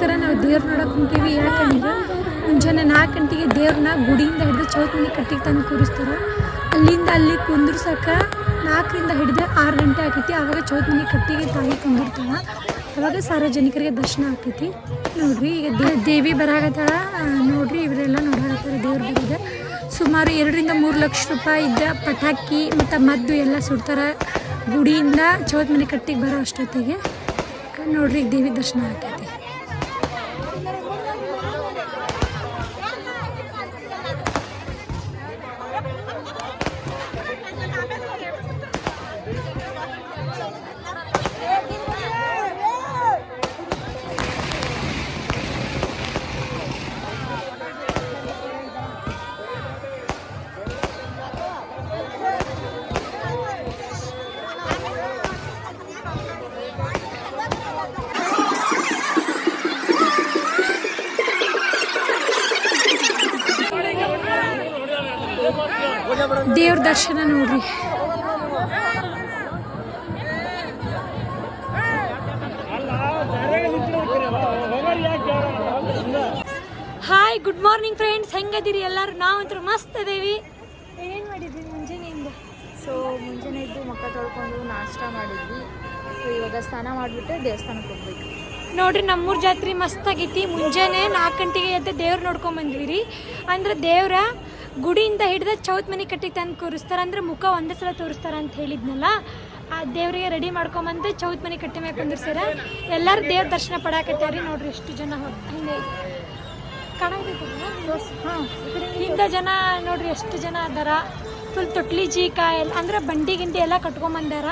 ಅದಕ್ಕೋಸ್ಕರ ನಾವು ದೇವ್ರ ನೋಡೋಕೆ ಕುಂತೀವಿ ಯಾಕಂದ್ರೆ ಮುಂಜಾನೆ ನಾಲ್ಕು ಗಂಟೆಗೆ ದೇವ್ರನ್ನ ಗುಡಿಯಿಂದ ಹಿಡಿದು ಚೌತ್ ಮನೆ ಕಟ್ಟಿಗೆ ತಂದು ಕೂರಿಸ್ತಾರೆ. ಅಲ್ಲಿಂದ ಅಲ್ಲಿ ಕುಂದ್ರಸಕ್ಕ ನಾಲ್ಕರಿಂದ ಹಿಡಿದು ಆರು ಗಂಟೆ ಆಕೈತಿ. ಆವಾಗ ಚೌತ್ ಮನೆ ಕಟ್ಟಿಗೆ ತಾಯಿ ಕುಂದಿರ್ತಾಳೆ. ಅವಾಗ ಸಾರ್ವಜನಿಕರಿಗೆ ದರ್ಶನ ಆಗ್ತೈತಿ ನೋಡ್ರಿ ಈಗ ದೇ, ದೇವಿ ಬರಾಗತ್ತಾಳ ನೋಡ್ರಿ ಇವರೆಲ್ಲ ನೋಡಾಕತ್ತಾರ ದೇವ್ರ ಬರೋದು. ಸುಮಾರು ಎರಡರಿಂದ ಮೂರು ಲಕ್ಷ ರೂಪಾಯಿ ಇದ್ದ ಪಟಾಕಿ ಮತ್ತು ಮದ್ದು ಎಲ್ಲ ಸುಡ್ತಾರೆ. ಗುಡಿಯಿಂದ ಚೌತ್ ಮನೆ ಕಟ್ಟಿಗೆ ಬರೋ ಅಷ್ಟೊತ್ತಿಗೆ. ನೋಡ್ರಿ ದೇವಿ ದರ್ಶನ ಆಕೈತಿ. ದೇವ್ರ ದರ್ಶನ ನೋಡ್ರಿ. ಹಾಯ್ ಗುಡ್ ಮಾರ್ನಿಂಗ್ ಫ್ರೆಂಡ್ಸ್ ಹೆಂಗದಿರಿ ಎಲ್ಲರೂ? ನಾವಂತೂ ಮಸ್ತ್ ಅದೇವಿ ಏನು ಮಾಡಿದ್ವಿ ಮುಂಜಾನೆಯಿಂದ? ಸೊ ಮುಂಜಾನೆ ಇದ್ದು ಮಕ್ಕ ತೊಳ್ಕೊಂಡು ನಾಷ್ಟ ಮಾಡಿದ್ವಿ. ಸೊ ಇವಾಗ ಸ್ನಾನ ಮಾಡಿಬಿಟ್ಟು ದೇವಸ್ಥಾನಕ್ಕೆ ಹೋಗ್ಬೇಕು. ನೋಡ್ರಿ ನಮ್ಮೂರ ಜಾತ್ರೆ ಮಸ್ತ್ ಆಗೈತಿ. ಮುಂಜಾನೆ ನಾಲ್ಕು ಗಂಟೆಗೆ ಎದ್ದು ದೇವ್ರು ನೋಡ್ಕೊಂಡ್ ಬಂದ್ವಿ ರೀ ಅಂದ್ರೆ ದೇವ್ರ ಗುಡಿಯಿಂದ ಹಿಡಿದ ಚೌತ್ ಮನೆ ಕಟ್ಟಿಗೆ ತಂದು ಕೂರಿಸ್ತಾರೆ ಅಂದ್ರೆ ಮುಖ ಒಂದೇ ಸಲ ತೋರಿಸ್ತಾರೆ ಅಂತ ಹೇಳಿದ್ನಲ್ಲ ಆ ದೇವರಿಗೆ ರೆಡಿ ಮಾಡ್ಕೊಂಬಂದು ಚೌತ್ ಮನೆ ಕಟ್ಟಿ ಮೇಲೆ ಕುಂದಿರ್ಸ್ಯಾರ ಎಲ್ಲರೂ ದೇವ್ರ ದರ್ಶನ ಪಡಾಕತ್ಯಾರಿ ನೋಡ್ರಿ ಎಷ್ಟು ಜನ ಹಿಂದೆ? ಹಾಂ ಇಂಥ ಜನ ನೋಡ್ರಿ ಎಷ್ಟು ಜನ ಅದಾರ. ಫುಲ್ ತೊಟ್ಲಿ ಜೀಕ ಎಲ್ಲ ಅಂದ್ರೆ ಬಂಡಿ ಗಿಂಡಿ ಎಲ್ಲ ಕಟ್ಕೊಂಬಂದಾರ.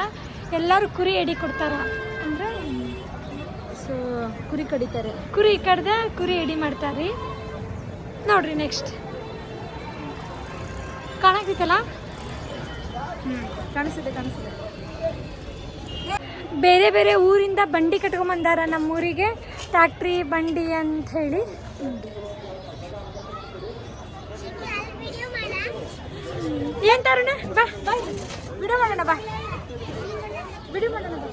ಎಲ್ಲರೂ ಕುರಿ ಎಡಿ ಕೊಡ್ತಾರ. ಅಂದ್ರೆ ಸೊ ಕುರಿ ಕಡಿತಾರೆ. ಕುರಿ ಕಡ್ದ ಕುರಿ ಎಡಿ ಮಾಡ್ತಾರ್ರಿ ನೋಡ್ರಿ ನೆಕ್ಸ್ಟ್ ಕಾಣಕತ್ತಲ್ಲ ಹ್ಞೂ ಕಾಣಿಸುತ್ತೆ ಕಾಣಿಸಿದೆ ಬೇರೆ ಬೇರೆ ಊರಿಂದ ಬಂಡಿ ಕಟ್ಕೊಂಬಂದಾರ ನಮ್ಮೂರಿಗೆ? ಟ್ಯಾಕ್ಟ್ರಿ ಬಂಡಿ ಅಂತ ಹೇಳಿ. ಏನ್ ತರೋಣ? ಬಾ. ಬಾ ವಿಡಿಯೋ ಮಾಡೋಣ ಬಾ. ಮಾಡೋಣ ಬಾ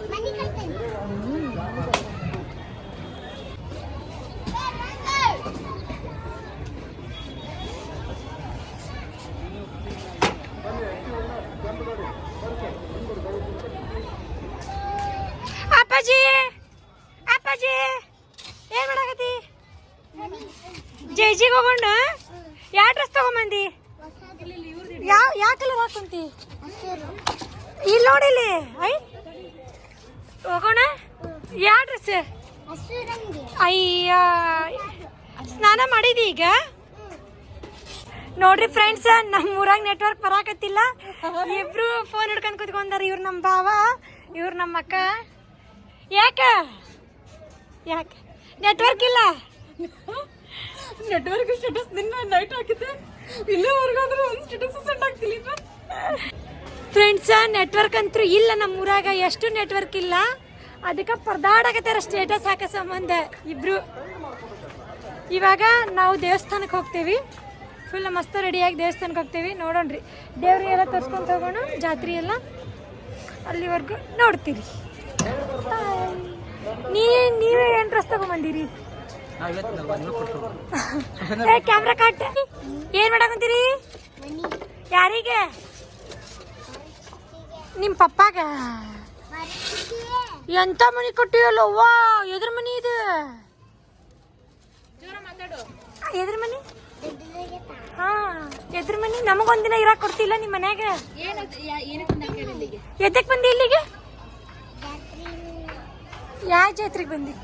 ಅಪ್ಪಾಜಿ ಅಪ್ಪಾಜಿ ಏನ್ ಮಾಡಕತ್ತಿ ಜೈಜಿಗೆ ಹೋಗೋಣ? ಯಾವ ಡ್ರೆಸ್ ತಗೊಂಬಂದಿ? ಯಾವ ಯಾವ ಕಲರ್ ಹಾಕೊಂತಿ? ಇಲ್ಲಿ ನೋಡಿಲಿ ಐ. ಹೋಗೋಣ? ಯಾವ ಡ್ರೆಸ್ ಅಯ್ಯ. ಸ್ನಾನ ಮಾಡಿದಿ ಈಗ? ನೋಡ್ರಿ ಫ್ರೆಂಡ್ಸ್ ನಮ್ಮ ಊರಾಗ ನೆಟ್ವರ್ಕ್ ಬರಾಕತ್ತಿಲ್ಲ. ಇಬ್ರು ಫೋನ್ ಹಿಡ್ಕೊಂಡ್ ಕುತ್ಕೊಂಡಾರ ಇವ್ರು ನಮ್ಮ ಭಾವ, ಇವ್ರು ನಮ್ಮ ಅಕ್ಕ. ಯಾಕ? ಯಾಕ? ನೆಟ್ವರ್ಕ್ ಇಲ್ಲ? ನೆಟ್ವರ್ಕ್ ಸ್ಟೇಟಸ್ ನಿನ್ನ ನೈಟ್ ಹಾಕಿದ್ದೆ. ಅಂದ್ರೆ ಒಂದು ಸ್ಟೇಟಸ್ ಸೆಂಡ್ ಆಗ್ತಿಲ್ಲ ಫ್ರೆಂಡ್ಸ್ ನೆಟ್ವರ್ಕ್ ಅಂತೂ ಇಲ್ಲ ನಮ್ಮ ಊರಾಗ ಎಷ್ಟು ನೆಟ್ವರ್ಕ್ ಇಲ್ಲ. ಅದಕ್ಕೆ ಪರದಾಡಕತ್ತಾರ ಸ್ಟೇಟಸ್ ಹಾಕೋ ಸಂಬಂಧ ಇಬ್ರು. ಇವಾಗ ನಾವು ದೇವಸ್ಥಾನಕ್ಕೆ ಹೋಗ್ತೀವಿ. ಫುಲ್ ಮಸ್ತ್ ರೆಡಿಯಾಗಿ ದೇವಸ್ಥಾನಕ್ಕೆ ಹೋಗ್ತೀವಿ. ನೋಡೋಣ್ರಿ. ದೇವ್ರಿಗೆಲ್ಲ ತರ್ಸ್ಕೊಂಡು ಹೋಗೋಣ, ಜಾತ್ರೆ ಎಲ್ಲ ಅಲ್ಲಿವರೆಗೂ ನೋಡ್ತೀರಿ. ನೀ ನೀವೇ ಏನು ಡ್ರೆಸ್ ತಗೊಂಬಂದಿರಿ. ಕ್ಯಾಮ್ರಾ ಕಟ್ ಏನ್ ಮಾಡಕಂತೀರಿ? ಯಾರಿಗೆ? ನಿಮ್ ಪಪ್ಪಾಗ? ಎಂತ ಮನಿ ಕೊಟ್ಟಿವಲ್ಲ ವಾ ಎದ್ರ ಮನಿ ಇದು. ಎದ್ರ ಮನಿ? ಹಾ, ಎದ್ರ ಮನಿ ನಮಗೊಂದಿನ ಇರಾಕ್ ಕೊಡ್ತಿಲ್ಲ ನಿಮ್ ಮನ್ಯಾಗ? ಎದಕ್ ಬಂದಿ ಇಲ್ಲಿಗೆ? ಯಾವ ಜಾತ್ರೆಗೆ ಬಂದಿ?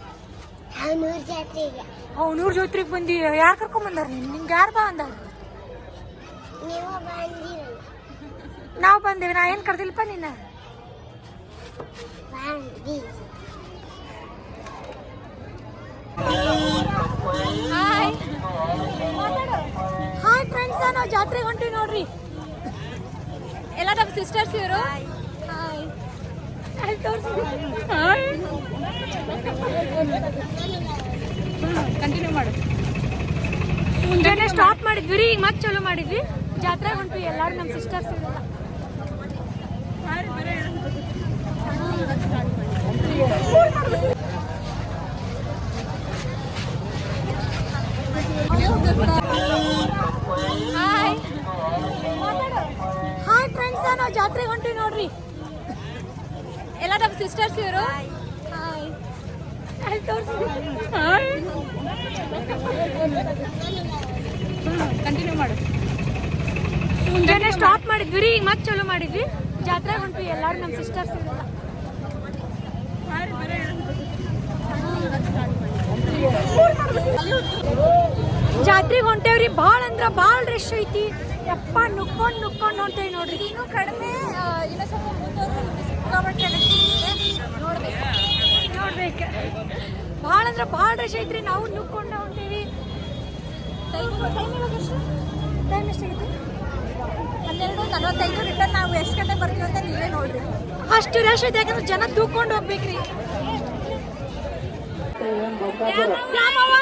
ಅವನೂರ್ ಜಾತ್ರೆಗೆ. ಅವನೂರ್ ಜಾತ್ರೆಗೆ ಬಂದಿ ಯಾರು ಕರ್ಕೊಂಡ್ ಬಂದಾರ ನಿಂಗೆ ಯಾರು ಬಾ ಅಂದಾರ? ನೀವು ಬಂದಿರಲ್ಲ ನಾವು ಬಂದೇವಿ. ನಾ ಏನ್ ಕರ್ದಿಲ್ಪ ನಿನ್ನ? ಹಾಯ್ ಹಾಯ್ ಫ್ರೆಂಡ್ಸ್ ನಾವು ಜಾತ್ರೆಗೆ ಹೊಂಟಿವಿ ನೋಡ್ರಿ. ಎಲ್ಲ ನಮ್ಮ ಸಿಸ್ಟರ್ಸ್ ಇವರು? ಕಂಟಿನ್ಯೂ ಮಾಡು ಮುಂಜಾನೆ ಸ್ಟಾಪ್ ಮಾಡಿದ್ವಿ ರೀ, ಈಗ ಮತ್ತೆ ಚಲೋ ಮಾಡಿದ್ವಿ. ಜಾತ್ರೆ ಹೊಂಟು ಎಲ್ಲರೂ ನಮ್ಮ ಸಿಸ್ಟರ್ಸ್ ಎಲ್ಲ. ಹಾಯ್ ಹಾಯ್ ಫ್ರೆಂಡ್ಸ್ ನಾವು ಜಾತ್ರೆಗೆ ಹೊಂಟಿವಿ ನೋಡ್ರಿ. ಇರಲ್ಲ ಸಿಸ್ಟರ್ಸ್ ಇವರು. ಕಂಟಿನ್ಯೂ ಮಾಡು. ಮುಂಜಾನೆ ಸ್ಟಾಪ್ ಮಾಡಿದ್ವಿ ರೀ ಈಗ ಮತ್ತೆ ಚಲೋ ಮಾಡಿದ್ವಿ. ಜಾತ್ರೆ ಹೊಂಟ್ವಿ ಎಲ್ಲಾರು ನಮ್ಮ ಸಿಸ್ಟರ್ಸ್ ಜಾತ್ರೆಗೆ ಹೊಂಟೇವ್ರಿ ಭಾಳ ಅಂದ್ರ ಭಾಳ ರಶ್ ಐತಿ. ಯಪ್ಪ ನುಕ್ಕೊಂಡ್ ನುಕ್ಕೊಂಡ್ ಹೊಂಟೇವಿ ನೋಡ್ರಿ. ಇನ್ನೂ ಕಡಿಮೆ ಆ, ಇನ್ನೂ ಸ್ವಲ್ಪ ಮುಂದುವರೆದ್ರೆ ಸಿಕ್ಕಾಪಟ್ಟೆ ಭಾಳ ಅಂದ್ರೆ ಭಾಳ ರಶ್ ಐತ್ರಿ ನಾವು ನುಕ್ಕೊಂಡು ಹೋಗ್ತೀವಿ ಟೈಮ್ ಟೈಮ್ ಎಷ್ಟು ಹನ್ನೆರಡು ರಿಟರ್ನ್ ನಾವು ಎಷ್ಟು ಗಂಟೆ ಬರ್ತೀವಿ ಅಂತ ನೀವೇ ನೋಡ್ರಿ ಅಷ್ಟು ರಶ್ ಐತೆ ಯಾಕಂದ್ರೆ ಜನ ತೂಕೊಂಡು ಹೋಗ್ಬೇಕ್ರಿ ರಾಮವ್ವ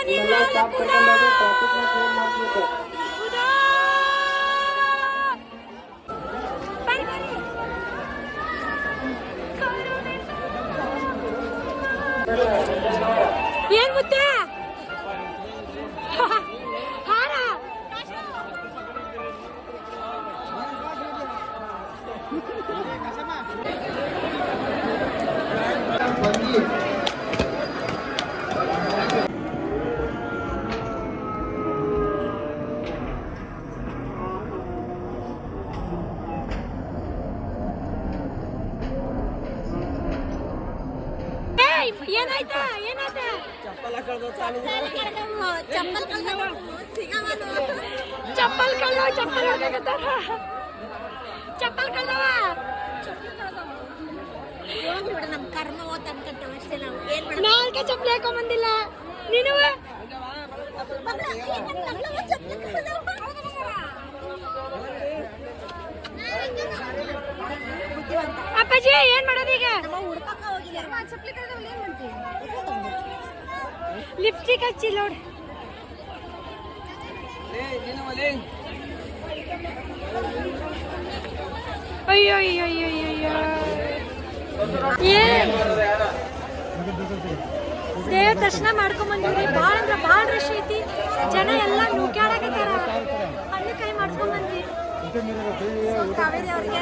ಏನಾಯ್ತಾ? ಏನಾಯ್ತಾ? ಚಪ್ಪಲ್ ಕಳ್ಳ ಚಪ್ಪಲ್ ಹೊಡ್ಬೇಕಂತಾರ ಚಪ್ಪಲ್ ಕಳ್ದವ ನಮ್ಮ ಕರ್ಮ ಓದ್ ಅನ್ಕೊಂತೇವೆ ಅಷ್ಟೇ ನಾವು ಏನ್ ಚಪ್ಪಲಿ ಹಾಕೊಂಡ್ ಬಂದಿಲ್ಲ. ನೀನು? ಅಪ್ಪಾಜಿ, ಏನ್ ಮಾಡೋದು ಈಗ? ಲಿಪ್ಸ್ಟಿಕ್ ಹಚ್ಚಿ ನೋಡಿ. ಅಯ್ಯೋ ಅಯ್ಯೋ ಅಯ್ಯೋ ಅಯ್ಯೋ ಏ. ದೇವ್ರ ದರ್ಶನ ಮಾಡ್ಕೊಂಡ್ ಬಂದಿವ್ರಿ. ಭಾಳ ಅಂದ್ರ ಭಾಳ ರಶ್ ಐತಿ. ಜನ ಎಲ್ಲ ನುಗ್ಯಾಡಕತ್ತಾರ ಹಣ್ಣು ಕೈ ಮಾಡ್ಸ್ಕೊಂಡ್ ಬಂದ್ವಿ. ಕಾವೇರಿ ಅವ್ರಿಗೆ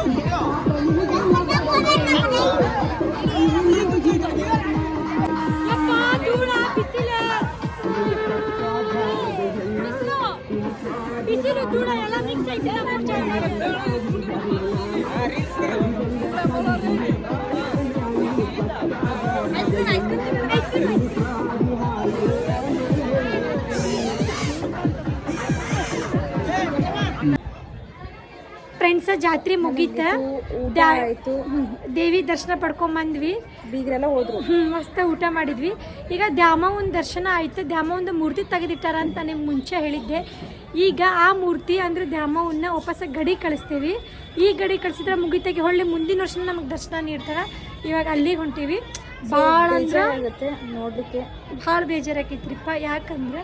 ಫ್ರೆಂಡ್ಸ್ ಜಾತ್ರೆ ಮುಗೀತ? ಆಯ್ತು. ದೇವಿ ದರ್ಶನ ಪಡ್ಕೊಂಡ್ ಬಂದ್ವಿ ಬೀಗ್ರೆಲ್ಲ ಹೋದ್ರು. ಹ್ಮ್ ಮಸ್ತ ಊಟ ಮಾಡಿದ್ವಿ. ಈಗ ದ್ಯಾಮವ್ವನ ದರ್ಶನ ಆಯ್ತು. ದ್ಯಾಮವ್ವನ ಮೂರ್ತಿ ತೆಗೆದಿಟ್ಟಾರ ಅಂತ ನಿಮ್ಗೆ ಮುಂಚೆ ಹೇಳಿದ್ದೆ. ಈಗ ಆ ಮೂರ್ತಿ ಅಂದ್ರೆ ದ್ಯಾಮವನ್ನ ವಾಪಸ್ ಗಡಿ ಕಳಿಸ್ತೀವಿ. ಈ ಗಡಿ ಕಳಿಸಿದ್ರೆ ಮುಗಿತಾಗಿ ಹೊಳ್ಳಿ ಮುಂದಿನ ವರ್ಷ ನಮಗೆ ದರ್ಶನ ನೀಡ್ತಾರ. ಇವಾಗ ಅಲ್ಲಿಗೆ ಹೊಂಟೀವಿ. ಭಾಳ ಅಂದ್ರೆ ನೋಡ್ಲಿಕ್ಕೆ. ಭಾಳ ಬೇಜಾರಾಕೈತ್ರಿಪ್ಪ. ಯಾಕಂದ್ರೆ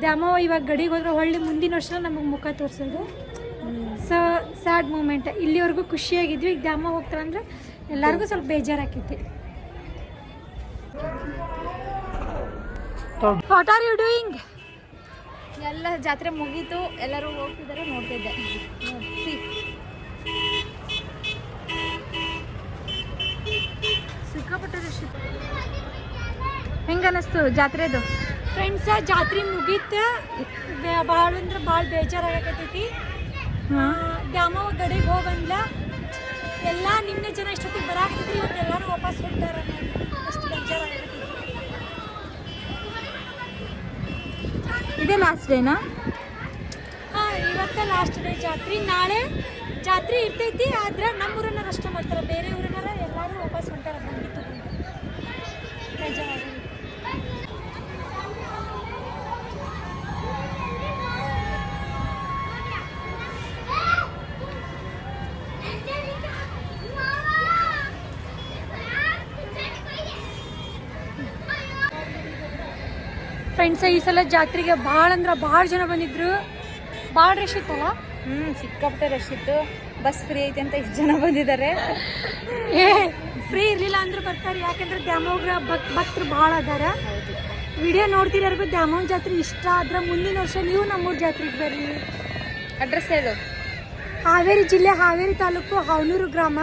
ದ್ಯಾಮವ್ವ ಇವಾಗ ಗಡಿಗೆ ಹೋದ್ರೆ ಹೊಳ್ಳಿ ಮುಂದಿನ ವರ್ಷ ನಮಗೆ ಮುಖ ತೋರಿಸೋದು. So sad moment. ಇಲ್ಲಿವರೆಗೂ ಖುಷಿಯಾಗಿದ್ವಿ ಈಗ ದ್ಯಾಮ ಹೋಗ್ತಾರಂದ್ರೆ ಎಲ್ಲರಿಗೂ ಸ್ವಲ್ಪ ಬೇಜಾರಾಕೈತಿ. ವಾಟ್ ಆರ್ ಯು ಡೂಯಿಂಗ್ ಎಲ್ಲ ಜಾತ್ರೆ ಮುಗೀತು ಎಲ್ಲರೂ ಹೋಗ್ತಿದ್ದಾರೆ ನೋಡ್ತಿದ್ದೆ ಸಿಕ್ಕಾಪಟ್ಟೆ ಅನ್ನಿಸ್ತು ಜಾತ್ರೆದು? ಫ್ರೆಂಡ್ಸ ಜಾತ್ರೆ ಮುಗೀತು. ಭಾಳ ಅಂದ್ರೆ ಭಾಳ ಬೇಜಾರಾಗತೈತಿ ದ್ಯಾಮವ್ವ ಗಡಿಗೆ ಹೋಗಂದ್ಲ ಎಲ್ಲ ನಿನ್ನೆ ಜನ ಇಷ್ಟೊತ್ತಿಗೆ ಬರಾಕ್ತಿದ್ರಿ ಇವತ್ತು ಎಲ್ಲರೂ ವಾಪಸ್ ಹೋಗ್ತಾರ ಅಷ್ಟು ಇದೇ ಲಾಸ್ಟ್ ಡೇನಾ ಹಾಂ ಇವತ್ತ ಲಾಸ್ಟ್ ಡೇ ಜಾತ್ರೆ. ನಾಳೆ ಜಾತ್ರೆ ಇರ್ತೈತಿ ಆದ್ರೆ ನಮ್ಮ ಊರನ್ನಾರ ಅಷ್ಟೇ ಮಾಡ್ತಾರೆ ಬೇರೆ ಊರಿನಾರ ಎಲ್ಲರೂ ವಾಪಸ್ ಹೊಂಟಾರ ಬಂದು ತಗೊಂಡು ಬೇಜಾರಾಗೈತಿ. ಫ್ರೆಂಡ್ಸ್ ಈ ಸಲ ಜಾತ್ರೆಗೆ ಭಾಳ ಅಂದ್ರೆ ಭಾಳ ಜನ ಬಂದಿದ್ರು. ಭಾಳ ರಶ್ ಇತ್ತಲ್ಲ? ಹ್ಞೂ ಸಿಕ್ಕಾಪಟ್ಟೆ ರಶ್ ಇತ್ತು. ಬಸ್ ಫ್ರೀ ಐತಿ ಅಂತ ಇಷ್ಟು ಜನ ಬಂದಿದ್ದಾರೆ. ಏ ಫ್ರೀ ಇರಲಿಲ್ಲ ಅಂದ್ರೆ ಬರ್ತಾರೆ. ಯಾಕಂದ್ರೆ ದ್ಯಾಮೋಗ್ರ ಭಕ್ ಭಕ್ತರು ಭಾಳ ಅದಾರ. ವಿಡಿಯೋ ನೋಡ್ತಿರೋರ್ಗು ದ್ಯಾಮವ್ ಜಾತ್ರೆ ಇಷ್ಟ ಆದ್ರೆ ಮುಂದಿನ ವರ್ಷ ನೀವು ನಮ್ಮೂರ್ ಜಾತ್ರೆಗೆ ಬರ್ರಿ. ಅಡ್ರೆಸ್ ಹೇಳು. ಹಾವೇರಿ ಜಿಲ್ಲೆ ಹಾವೇರಿ ತಾಲೂಕು ಹಾವನೂರು ಗ್ರಾಮ.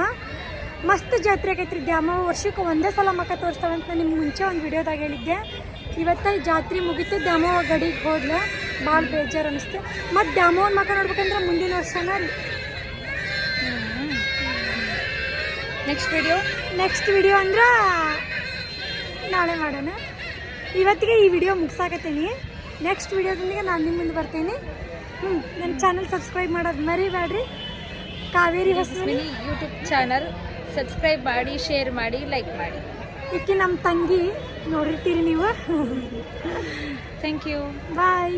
ಮಸ್ತ್ ಜಾತ್ರೆ ಆಗೈತ್ರಿ. ದ್ಯಾಮವ್ವ ವರ್ಷಕ್ಕೆ ಒಂದೇ ಸಲ ಮಕ್ಕ ತೋರಿಸ್ತಾವಂತ ನಾನು ನಿಮ್ಗೆ ಮುಂಚೆ ಒಂದು ವಿಡಿಯೋದಾಗ ಹೇಳಿದ್ದೆ. ಇವತ್ತ ಜಾತ್ರೆ ಮುಗಿತು ದ್ಯಾಮೋ ಗಡಿಗೆ ಹೋದ್ಲ. ಭಾಳ ಬೇಜಾರು ಅನಿಸ್ತು ಮತ್ತು ದ್ಯಾಮವ್ವನ ಮಕ್ಕ ನೋಡ್ಬೇಕಂದ್ರೆ ಮುಂದಿನ ವರ್ಷನ ರೀ ನೆಕ್ಸ್ಟ್ ವಿಡಿಯೋ ನೆಕ್ಸ್ಟ್ ವಿಡಿಯೋ ಅಂದ್ರೆ ನಾಳೆ ಮಾಡೋಣ. ಇವತ್ತಿಗೆ ಈ ವಿಡಿಯೋ ಮುಗಿಸಾಕತ್ತೀನಿ. ನೆಕ್ಸ್ಟ್ ವಿಡಿಯೋದೊಂದಿಗೆ ನಾನು ನಿಮ್ಮ ಮುಂದೆ ಬರ್ತೀನಿ. ಹ್ಞೂ ನನ್ನ ಚಾನಲ್ ಸಬ್ಸ್ಕ್ರೈಬ್ ಮಾಡೋದು ಮರಿಬೇಡ್ರಿ Kaveri Hosamani mini YouTube channel subscribe ಮಾಡಿ ಶೇರ್ ಮಾಡಿ ಲೈಕ್ ಮಾಡಿ. ಈಕೆ ನಮ್ಮ ತಂಗಿ. ನೋಡಿರ್ತೀರಿ ನೀವು. Thank you bye